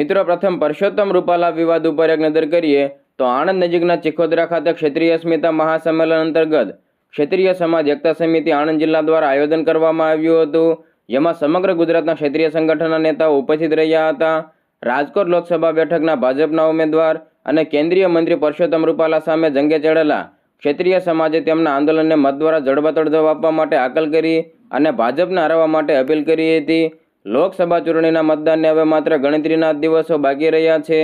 મિત્રો, પ્રથમ પરસોત્તમ રૂપાલા વિવાદ ઉપર એક નજર કરીએ તો આણંદ નજીકના ચિખોદરા ખાતે ક્ષેત્રીય અસ્મિતા મહાસંમેલન અંતર્ગત ક્ષેત્રીય સમાજ એકતા સમિતિ આણંદ જિલ્લા દ્વારા આયોજન કરવામાં આવ્યું હતું. જેમાં સમગ્ર ગુજરાતના ક્ષેત્રીય સંગઠનના નેતાઓ ઉપસ્થિત રહ્યા હતા. રાજકોટ લોકસભા બેઠકના ભાજપના ઉમેદવાર અને કેન્દ્રીય મંત્રી પરસોત્તમ રૂપાલા સામે જંગે ચડેલા ક્ષેત્રીય સમાજે તેમના આંદોલનને મત દ્વારા જડબાતોડ જવાબ આપવા માટે આકલ કરી અને ભાજપને હરાવવા માટે અપીલ કરી હતી. લોકસભા ચૂંટણીના મતદાનને હવે માત્ર ગણતરીના દિવસો બાકી રહ્યા છે.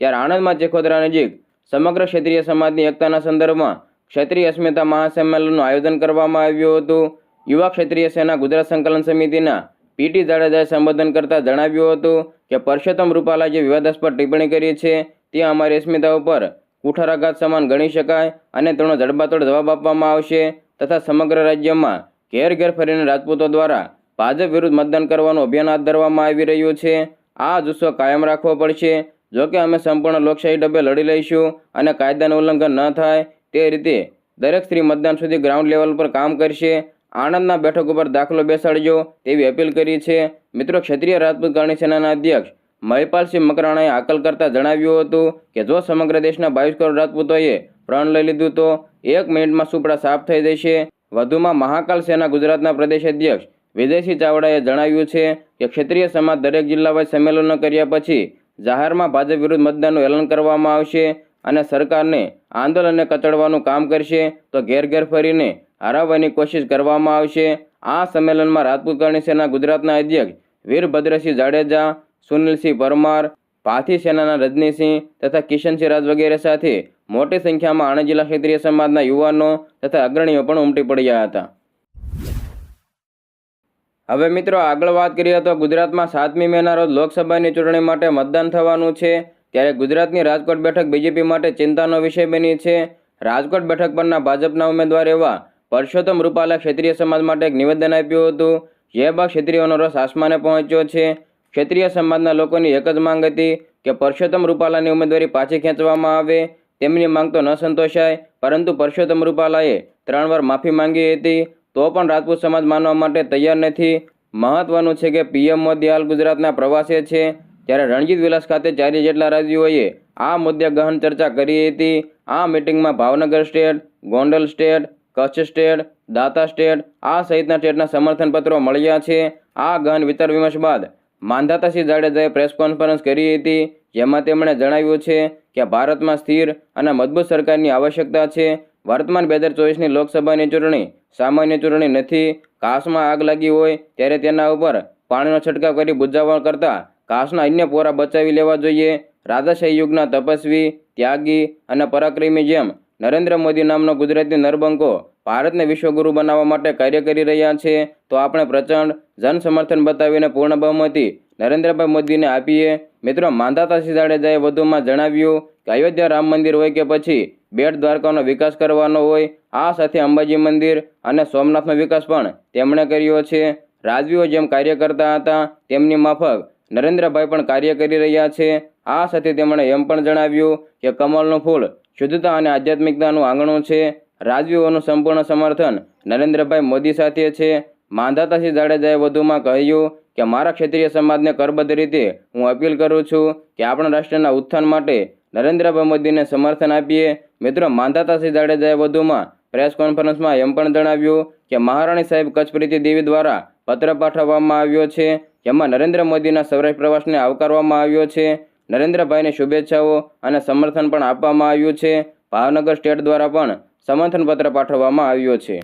ત્યારે આણંદમાં ચેખોદરા નજીક સમગ્ર ક્ષેત્રીય સમાજની એકતાના સંદર્ભમાં ક્ષેત્રીય અસ્મિતા મહાસંમેલનનું આયોજન કરવામાં આવ્યું હતું. યુવા ક્ષેત્રીય સેના ગુજરાત સંકલન સમિતિના પીટી જાડેજાએ સંબોધન કરતાં જણાવ્યું હતું કે પરસોત્તમ રૂપાલા જે વિવાદાસ્પદ ટિપ્પણી કરી છે તે અમારી અસ્મિતા ઉપર કુઠારાઘાત સમાન ગણી શકાય અને તેનો જડબાતોડ જવાબ આપવામાં આવશે તથા સમગ્ર રાજ્યમાં ઘેર ઘેર ફરીને રાજપૂતો દ્વારા ભાજપ વિરુદ્ધ મતદાન કરવાનું અભિયાન હાથ ધરવામાં આવી રહ્યું છે. આ જુસ્સો કાયમ રાખવો પડશે. જોકે અમે સંપૂર્ણ લોકશાહી ડબ્બે લડી લઈશું અને કાયદાનું ઉલ્લંઘન ન થાય તે રીતે દરેક સ્ત્રી મતદાન સુધી ગ્રાઉન્ડ લેવલ પર કામ કરશે. આણંદના બેઠક ઉપર દાખલો બેસાડજો તેવી અપીલ કરી છે. મિત્રો, ક્ષત્રિય રાજપૂત ગણી સેનાના અધ્યક્ષ મહિપાલસિંહ મકરાણાએ આકલ કરતા જણાવ્યું હતું કે જો સમગ્ર દેશના બાવીસ કરોડ રાજપૂતોએ પ્રણ લઈ લીધું તો એક મિનિટમાં સુપડા સાફ થઈ જશે. વધુમાં મહાકાલ સેના ગુજરાતના પ્રદેશ અધ્યક્ષ વિજયસિંહ ચાવડાએ જણાવ્યું છે કે ક્ષત્રિય સમાજ દરેક જિલ્લાવાઇઝ સંમેલનો કર્યા પછી જાહેરમાં ભાજપ વિરુદ્ધ મતદાનનું એલાન કરવામાં આવશે અને સરકારને આંદોલનને કચડવાનું કામ કરશે તો ઘેર ઘેર ફરીને હરાવવાની કોશિશ કરવામાં આવશે. આ સંમેલનમાં રાજપૂત કરણી સેના ગુજરાતના અધ્યક્ષ વીરભદ્રસિંહ જાડેજા, સુનિલસિંહ પરમાર પાથી સેનાના રજનીસિંહ તથા કિશનસિંહ રાજ વગેરે સાથે મોટી સંખ્યામાં આણંદ જિલ્લા ક્ષેત્રીય સમાજના યુવાનો તથા અગ્રણીઓ પણ ઉમટી પડ્યા હતા. હવે મિત્રો આગળ વાત કરીએ તો ગુજરાતમાં સાતમી મેના રોજ લોકસભાની ચૂંટણી માટે મતદાન થવાનું છે. ત્યારે ગુજરાતની રાજકોટ બેઠક બીજેપી માટે ચિંતાનો વિષય બની છે. રાજકોટ બેઠક પરના ભાજપના ઉમેદવાર એવા પરસોત્તમ રૂપાલા ક્ષેત્રીય સમાજ માટે એક નિવેદન આપ્યું હતું. જે બાદ ક્ષેત્રીયોનો રસ આસમાને પહોંચ્યો છે. ક્ષેત્રીય સમાજના લોકોની એક જ માંગ હતી કે પરસોત્તમ રૂપાલાની ઉમેદવારી પાછી ખેંચવામાં આવે. તેમની માંગ તો ન સંતોષાય, પરંતુ પરસોત્તમ રૂપાલાએ ત્રણ વાર માફી માંગી હતી. તો પણ રાજપૂત સમાજ માનવા માટે તૈયાર નથી. મહત્વનું છે કે પીએમ મોદી હાલ ગુજરાતના પ્રવાસે છે. ત્યારે રણજીત વિલાસ ખાતે ચારે જેટલા રાજ્યોએ આ મુદ્દે ગહન ચર્ચા કરી હતી. આ મિટિંગમાં Bhavnagar state, Gondal state, Kutch state, Data state, આ સહિતના સ્ટેટના સમર્થનપત્રો મળ્યા છે. આ ગહન વિચાર વિમર્શ બાદ માંધાતાસિંહ જાડેજાએ પ્રેસ કોન્ફરન્સ કરી હતી. જેમાં તેમણે જણાવ્યું છે કે ભારતમાં સ્થિર અને મજબૂત સરકારની આવશ્યકતા છે. વર્તમાન બે હજાર ચોવીસની લોકસભાની ચૂંટણી સામાન્ય ચૂંટણી નથી કાશમાં આગ લાગી હોય ત્યારે તેના ઉપર પાણીનો છંટકાવ કરી બુઝાવવા કરતાં કાશના અન્ય પોરા બચાવી લેવા જોઈએ. રાજાશાહી યુગના તપસ્વી, ત્યાગી અને પરાક્રમી જેમ નરેન્દ્ર મોદી નામનો ગુજરાતી નરબંકો ભારતને વિશ્વગુરુ બનાવવા માટે કાર્ય કરી રહ્યા છે. તો આપણે પ્રચંડ જન સમર્થન બતાવીને પૂર્ણ બહુમતી નરેન્દ્રભાઈ મોદીને આપીએ. મિત્રો માંધાતાસિંહ જાડેજાએ વધુમાં જણાવ્યું કે અયોધ્યા રામ મંદિર હોય કે પછી બેટ દ્વારકાનો વિકાસ કરવાનો હોય, આ સાથે અંબાજી મંદિર અને સોમનાથનો વિકાસ પણ તેમણે કર્યો છે. રાજવીઓ જેમ કાર્ય કરતા હતા, તેમની માફક નરેન્દ્રભાઈ પણ કાર્ય કરી રહ્યા છે. આ સાથે તેમણે એમ પણ જણાવ્યું કે કમળનું ફૂલ શુદ્ધતા અને આધ્યાત્મિકતાનું આંગણું છે. રાજવીઓનું સંપૂર્ણ સમર્થન નરેન્દ્રભાઈ મોદી સાથે છે. માંધાતાસિંહ જાડેજાએ વધુમાં કહ્યું કે મારા ક્ષેત્રીય સમાજને કરબદ્ધ રીતે હું અપીલ કરું છું કે આપણા રાષ્ટ્રના ઉત્થાન માટે નરેન્દ્રભાઈ મોદીને સમર્થન આપીએ. મિત્રો માંધાતાસિંહ જાડેજાએ વધુમાં પ્રેસ કોન્ફરન્સમાં એમ પણ જણાવ્યું કે મહારાણી સાહેબ કચ્છ પ્રીતિ દેવી દ્વારા પત્ર પાઠવવામાં આવ્યો છે. જેમાં નરેન્દ્ર મોદીના સૌરાષ્ટ્ર પ્રવાસને આવકારવામાં આવ્યો છે. નરેન્દ્રભાઈને શુભેચ્છાઓ અને સમર્થન પણ આપવામાં આવ્યું છે. ભાવનગર સ્ટેટ દ્વારા પણ સમર્થન પત્ર પાઠવવામાં આવ્યો છે.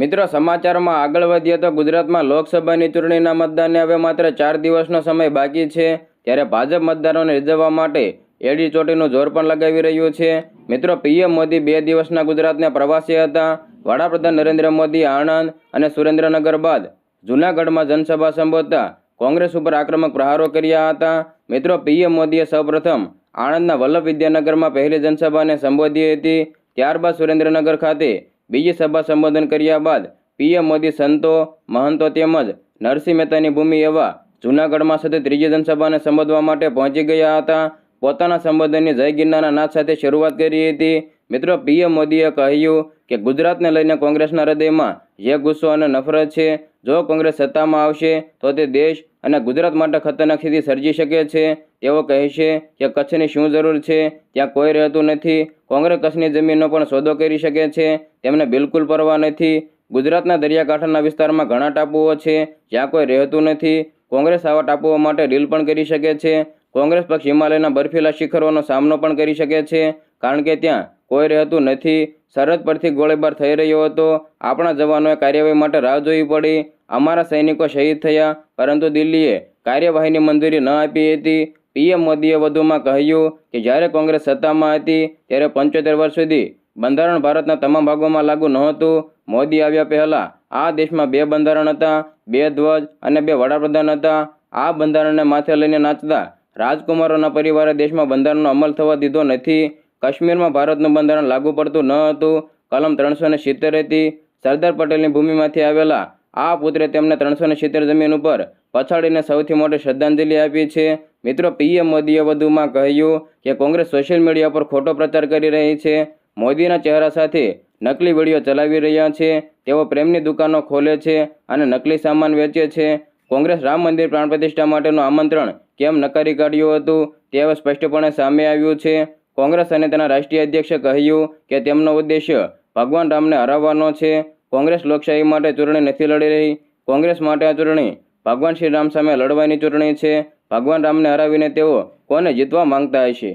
મિત્રો, સમાચારમાં આગળ વધીએ તો ગુજરાતમાં લોકસભાની ચૂંટણીના મતદાનને હવે માત્ર ચાર દિવસનો સમય બાકી છે, ત્યારે ભાજપ મતદારોને રીઝવવા માટે એડી ચોટીનું જોર પણ લગાવી રહ્યું છે. મિત્રો, પીએમ મોદી બે દિવસના ગુજરાતના પ્રવાસી હતા. વડાપ્રધાન નરેન્દ્ર મોદી, આણંદ અને સુરેન્દ્રનગર બાદ જૂનાગઢમાં જનસભા સંબોધતા કોંગ્રેસ ઉપર આક્રમક પ્રહારો કર્યા હતા. મિત્રો, પીએમ મોદીએ સૌપ્રથમ આણંદના વલ્લભ વિદ્યાનગરમાં પહેલી જનસભાને સંબોધી હતી. ત્યારબાદ સુરેન્દ્રનગર ખાતે બીજી સભા સંબોધન કર્યા બાદ પીએમ મોદી સંતો, મહંતો તેમજ નરસિંહ મહેતાની ભૂમિ એવા જૂનાગઢમાં સતત ત્રીજી જનસભાને સંબોધવા માટે પહોંચી ગયા હતા. પોતાના સંબોધનની જય ગિરનારના નાદ સાથે શરૂઆત કરી હતી. મિત્રો, પીએમ મોદીએ કહ્યું કે ગુજરાતને લઈને કોંગ્રેસના હૃદયમાં જે ગુસ્સો અને નફરત છે, જો કોંગ્રેસ સત્તામાં આવશે, તો તે દેશ અને ગુજરાત માટે ખતરનાક સ્થિતિ સર્જી શકે છે. તેઓ કહે છે કે કચ્છની શું જરૂર છે? ત્યાં કોઈ રહેતું નથી. કોંગ્રેસ કચ્છની જમીનનો પણ સોદો કરી શકે છે. તેમને બિલકુલ પરવા નથી. ગુજરાતના દરિયાકાંઠાના વિસ્તારમાં ઘણા ટાપુઓ છે. જ્યાં કોઈ રહેતું નથી. કોંગ્રેસ આવા ટાપુઓ માટે ડીલ પણ કરી શકે છે. કોંગ્રેસ પક્ષ હિમાલયના બર્ફીલા શિખરોનો સામનો પણ કરી શકે છે. કારણ કે ત્યાં કોઈ રહેતું નથી. સરહદ પરથી ગોળીબાર થઈ રહ્યો હતો. આપણા જવાનોએ કાર્યવાહી માટે રાહ જોવી પડી. અમારા સૈનિકો શહીદ થયા. પરંતુ દિલ્હીએ કાર્યવાહીની મંજૂરી ન આપી હતી. પીએમ મોદીએ વધુમાં કહ્યું કે જ્યારે કોંગ્રેસ સત્તામાં હતી, ત્યારે પંચોતેર વર્ષ સુધી બંધારણ ભારતના તમામ ભાગોમાં લાગુ નહોતું. મોદી આવ્યા પહેલાં આ દેશમાં બે બંધારણ હતા, બે ધ્વજ અને બે વડાપ્રધાન હતા. આ બંધારણને માથે લઈને નાચતા રાજકુમારોના પરિવારે દેશમાં બંધારણનો અમલ થવા દીધો નથી. કાશ્મીરમાં ભારતનું બંધારણ લાગુ પડતું ન હતું. કલમ ત્રણસો ને સિત્તેર હતી. સરદાર પટેલની ભૂમિમાંથી આવેલા આ પુત્રે તેમને ત્રણસો ને સિત્તેર જમીન ઉપર પછાડીને સૌથી મોટી શ્રદ્ધાંજલિ આપી છે. મિત્રો, પીએમ મોદીએ વધુમાં કહ્યું કે કોંગ્રેસ સોશિયલ મીડિયા પર ખોટો પ્રચાર કરી રહી છે. મોદીના ચહેરા સાથે નકલી વીડિયો ચલાવી રહ્યા છે. તેઓ પ્રેમની દુકાનો ખોલે છે અને નકલી સામાન વેચે છે. કોંગ્રેસ રામ મંદિર પ્રાણ પ્રતિષ્ઠા માટેનું આમંત્રણ કેમ નકારી કાઢ્યું હતું તે હવે સ્પષ્ટપણે સામે આવ્યું છે. કોંગ્રેસ અને તેના રાષ્ટ્રીય અધ્યક્ષે કહ્યું કે તેમનો ઉદ્દેશ્ય ભગવાન રામને હરાવવાનો છે. કોંગ્રેસ લોકશાહી માટે ચૂંટણી નથી લડી રહી. કોંગ્રેસ માટે આ ચૂંટણી ભગવાન શ્રી રામ સામે લડવાની ચૂંટણી છે. ભગવાન રામને હરાવીને તેઓ કોને જીતવા માંગતા હશે?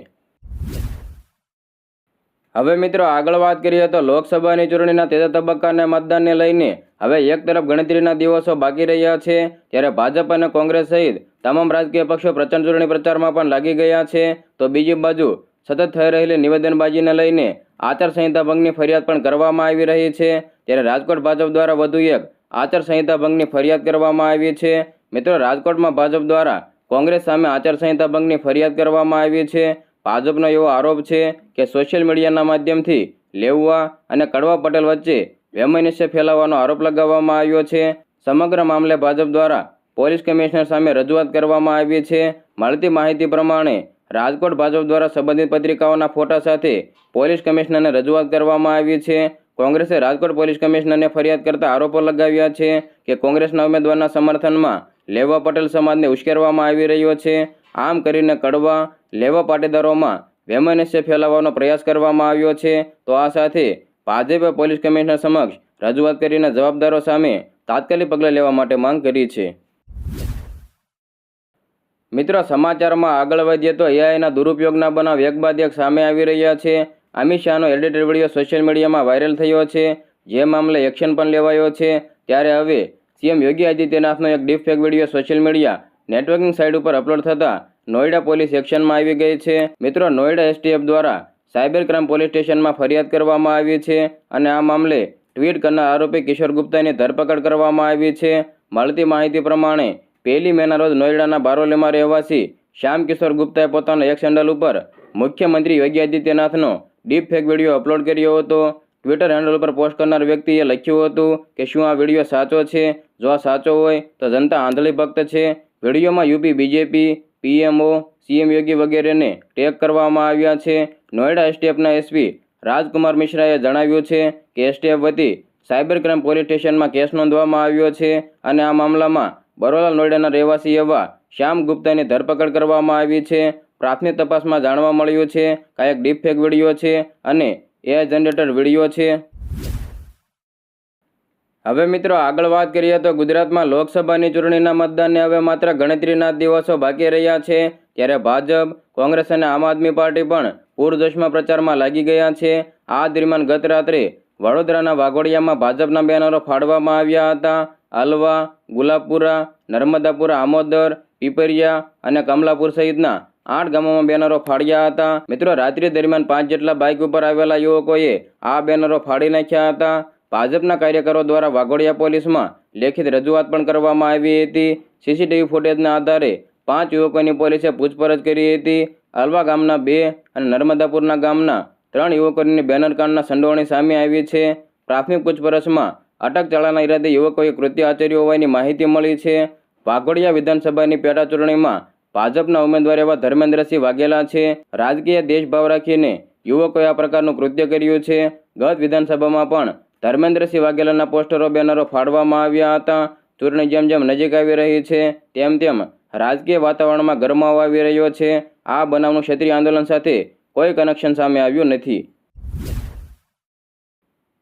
હવે મિત્રો, આગળ વાત કરીએ તો લોકસભાની ચૂંટણીના ત્રીજા તબક્કાના મતદાનને લઈને હવે એક તરફ ગણતરીના દિવસો બાકી રહ્યા છે, ત્યારે ભાજપ અને કોંગ્રેસ સહિત તમામ રાજકીય પક્ષો પ્રચંડ ચૂંટણી પ્રચારમાં પણ લાગી ગયા છે. તો બીજી બાજુ સતત થઈ રહેલી નિવેદનબાજીને લઈને આચારસંહિતા ભંગની ફરિયાદ પણ કરવામાં આવી રહી છે, ત્યારે રાજકોટ ભાજપ દ્વારા વધુ એક આચારસંહિતા ભંગની ફરિયાદ કરવામાં આવી છે. મિત્રો, રાજકોટમાં ભાજપ દ્વારા કોંગ્રેસ સામે આચારસંહિતા ભંગની ફરિયાદ કરવામાં આવી છે. ભાજપનો એવો આરોપ છે કે સોશિયલ મીડિયાના માધ્યમથી લેવવા અને કડવા પટેલ વચ્ચે વૈમનસ્ય ફેલાવવાનો આરોપ લગાવવામાં આવ્યો છે. સમગ્ર મામલે ભાજપ દ્વારા પોલીસ કમિશનર સામે રજૂઆત કરવામાં આવી છે. મળતી માહિતી પ્રમાણે રાજકોટ ભાજપ દ્વારા સંબંધિત પત્રિકાઓના ફોટા સાથે પોલીસ કમિશનરને રજૂઆત કરવામાં આવી છે. કોંગ્રેસે રાજકોટ પોલીસ કમિશનરને ફરિયાદ કરતા આરોપો લગાવ્યા છે કે કોંગ્રેસના ઉમેદવારના સમર્થનમાં લેવા પટેલ સમાજને ઉશ્કેરવામાં આવી રહ્યો છે. આમ કરીને કડવા લેવા પાટીદારોમાં વૈમનસ્ય ફેલાવવાનો પ્રયાસ કરવામાં આવ્યો છે. તો આ સાથે ભાજપે પોલીસ કમિશનર સમક્ષ રજૂઆત કરીને જવાબદારો સામે તાત્કાલિક પગલાં લેવા માટે માંગ કરી છે. મિત્રો, સમાચારમાં આગળ વધીએ તો એઆઈના દુરુપયોગના બનાવ એક બાદ એક સામે આવી રહ્યા છે. અમિત શાહનો એડિટેડ વીડિયો સોશિયલ મીડિયામાં વાયરલ થયો છે. જે મામલે એક્શન પણ લેવાયો છે. ત્યારે હવે સીએમ યોગી આદિત્યનાથનો એક deep fake video social media networking site ઉપર અપલોડ થતાં નોઈડા પોલીસ એક્શનમાં આવી ગઈ છે. મિત્રો, નોઈડા એસટીએફ દ્વારા સાયબર ક્રાઇમ પોલીસ સ્ટેશનમાં ફરિયાદ કરવામાં આવી છે અને આ મામલે ટ્વીટ કરનાર આરોપી કિશોર ગુપ્તાની ધરપકડ કરવામાં આવી છે. મળતી માહિતી પ્રમાણે પહેલી મેના રોજ નોઈડાના બારોલીમાં રહેવાસી શ્યામ કિશોર ગુપ્તાએ પોતાના એક હેન્ડલ ઉપર મુખ્યમંત્રી યોગી આદિત્યનાથનો ડીપ ફેક વીડિયો અપલોડ કર્યો હતો. ટ્વિટર હેન્ડલ પર પોસ્ટ કરનાર વ્યક્તિએ લખ્યું હતું કે શું આ વીડિયો સાચો છે? જો આ સાચો હોય તો જનતા આંધળી ભક્ત છે. વિડીયોમાં UP, BJP, PMO, CM Yogi વગેરેને ટેગ કરવામાં આવ્યા છે. નોઈડા એસટીએફના એસપી રાજકુમાર મિશ્રાએ જણાવ્યું છે કે એસટીએફ વતી સાયબર ક્રાઇમ પોલીસ સ્ટેશનમાં કેસ નોંધવામાં આવ્યો છે અને આ મામલામાં બરોલા નોઈડાના રહેવાસી એવા શ્યામ ગુપ્તાની ધરપકડ કરવામાં આવી છે. પ્રાથમિક તપાસમાં જાણવા મળ્યું છે કે આ એક ડીપફેક વીડિયો છે અને એઆઈ જનરેટર વીડિયો છે. હવે મિત્રો આગળ વાત કરીએ તો ગુજરાતમાં લોકસભાની ચૂંટણીના મતદાનને હવે માત્ર ગણતરીના દિવસો બાકી રહ્યા છે, ત્યારે ભાજપ, કોંગ્રેસ અને આમ આદમી પાર્ટી પણ પૂરજોશમાં પ્રચારમાં લાગી ગયા છે. આ દરમિયાન ગત રાત્રે વડોદરાના વાઘોડિયામાં ભાજપના બેનરો ફાડવામાં આવ્યા હતા. અલવા ગુલાબપુરા, નર્મદાપુરા, આમોદર, પીપરિયા અને કમલાપુર સહિતના આઠ ગામોમાં બેનરો ફાડ્યા હતા. મિત્રો, રાત્રિ દરમિયાન પાંચ જેટલા બાઇક ઉપર આવેલા યુવકોએ આ બેનરો ફાડી નાખ્યા હતા. ભાજપના કાર્યકરો દ્વારા વાઘોડિયા પોલીસમાં લેખિત રજૂઆત પણ કરવામાં આવી હતી. સીસીટીવી ફૂટેજના આધારે પાંચ યુવકોની પોલીસે પૂછપરછ કરી હતી. અલવા ગામના બે અને નર્મદાપુરના ગામના ત્રણ યુવકોની બેનરકાંડના સંડોવણી સામે આવી છે. પ્રાથમિક પૂછપરછમાં અટક ચાળાના ઈરાદે યુવકોએ કૃત્ય આચર્યું હોવાની માહિતી મળી છે. વાઘોડિયા વિધાનસભાની પેટાચૂંટણીમાં ભાજપના ઉમેદવાર એવા ધર્મેન્દ્રસિંહ વાઘેલા છે. રાજકીય દેશભાવ રાખીને યુવકોએ આ પ્રકારનું કૃત્ય કર્યું છે. ગત વિધાનસભામાં પણ ધર્મેન્દ્રસિંહ વાઘેલાના પોસ્ટરો, બેનરો ફાડવામાં આવ્યા હતા. ચૂંટણી જેમ જેમ નજીક આવી રહી છે, તેમ તેમ રાજકીય વાતાવરણમાં ગરમાવો આવી રહ્યો છે. આ બનાવનું ક્ષેત્રીય આંદોલન સાથે કોઈ કનેક્શન સામે આવ્યું નથી.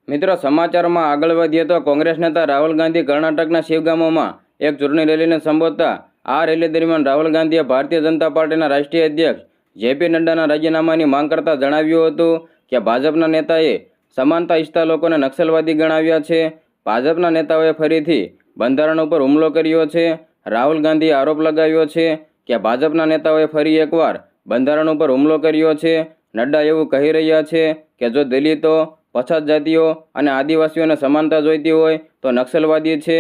મિત્રો, સમાચારમાં આગળ વધીએ તો કોંગ્રેસ નેતા રાહુલ ગાંધી કર્ણાટકના શિવગામોમાં એક ચૂંટણી રેલીને સંબોધતા. આ રેલી દરમિયાન રાહુલ ગાંધીએ ભારતીય જનતા પાર્ટીના રાષ્ટ્રીય અધ્યક્ષ જેપી નડ્ડાના રાજીનામાની માંગ કરતા જણાવ્યું હતું કે ભાજપના નેતાએ સમાનતા ઈચ્છતા લોકોને નક્સલવાદી ગણાવ્યા છે. ભાજપના નેતાઓએ ફરીથી બંધારણ ઉપર હુમલો કર્યો છે. રાહુલ ગાંધીએ આરોપ લગાવ્યો છે કે ભાજપના નેતાઓએ ફરી એકવાર બંધારણ ઉપર હુમલો કર્યો છે. નડ્ડા એવું કહી રહ્યા છે કે જો દલિતો, પછાત જાતિઓ અને આદિવાસીઓને સમાનતા જોઈતી હોય તો નક્સલવાદી છે.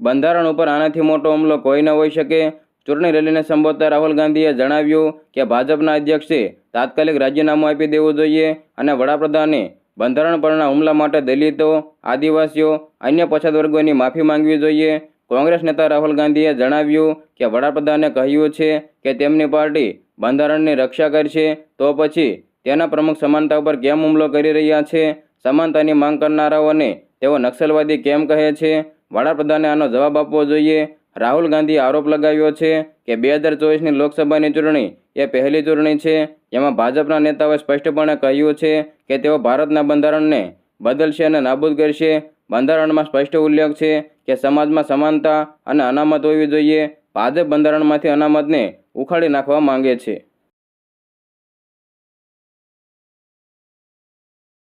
બંધારણ ઉપર આનાથી મોટો હુમલો કોઈ ન હોઈ શકે. ચૂંટણી રેલીને સંબોધતા રાહુલ ગાંધીએ જણાવ્યું કે ભાજપના અધ્યક્ષે તાત્કાલિક રાજીનામું આપી દેવું જોઈએ અને વડાપ્રધાને બંધારણ પરના હુમલા માટે દલિતો, આદિવાસીઓ, અન્ય પછાત વર્ગોની માફી માંગવી જોઈએ. કોંગ્રેસ નેતા રાહુલ ગાંધીએ જણાવ્યું કે વડાપ્રધાને કહ્યું છે કે તેમની પાર્ટી બંધારણની રક્ષા કરશે. તો પછી તેના પ્રમુખ સમાનતા ઉપર કેમ હુમલો કરી રહ્યા છે? સમાનતાની માંગ કરનારાઓને તેઓ નક્સલવાદી કેમ કહે છે? વડાપ્રધાને આનો જવાબ આપવો જોઈએ. રાહુલ ગાંધીએ આરોપ લગાવ્યો છે કે બે હજાર ચોવીસની લોકસભાની ચૂંટણી એ પહેલી ચૂંટણી છે. જેમાં ભાજપના નેતાઓએ સ્પષ્ટપણે કહ્યું છે કે તેઓ ભારતના બંધારણને બદલશે અને નાબૂદ કરશે. બંધારણમાં સ્પષ્ટ ઉલ્લેખ છે કે સમાજમાં સમાનતા અને અનામત હોવી જોઈએ. ભાજપ બંધારણમાંથી અનામતને ઉખાડી નાખવા માંગે છે.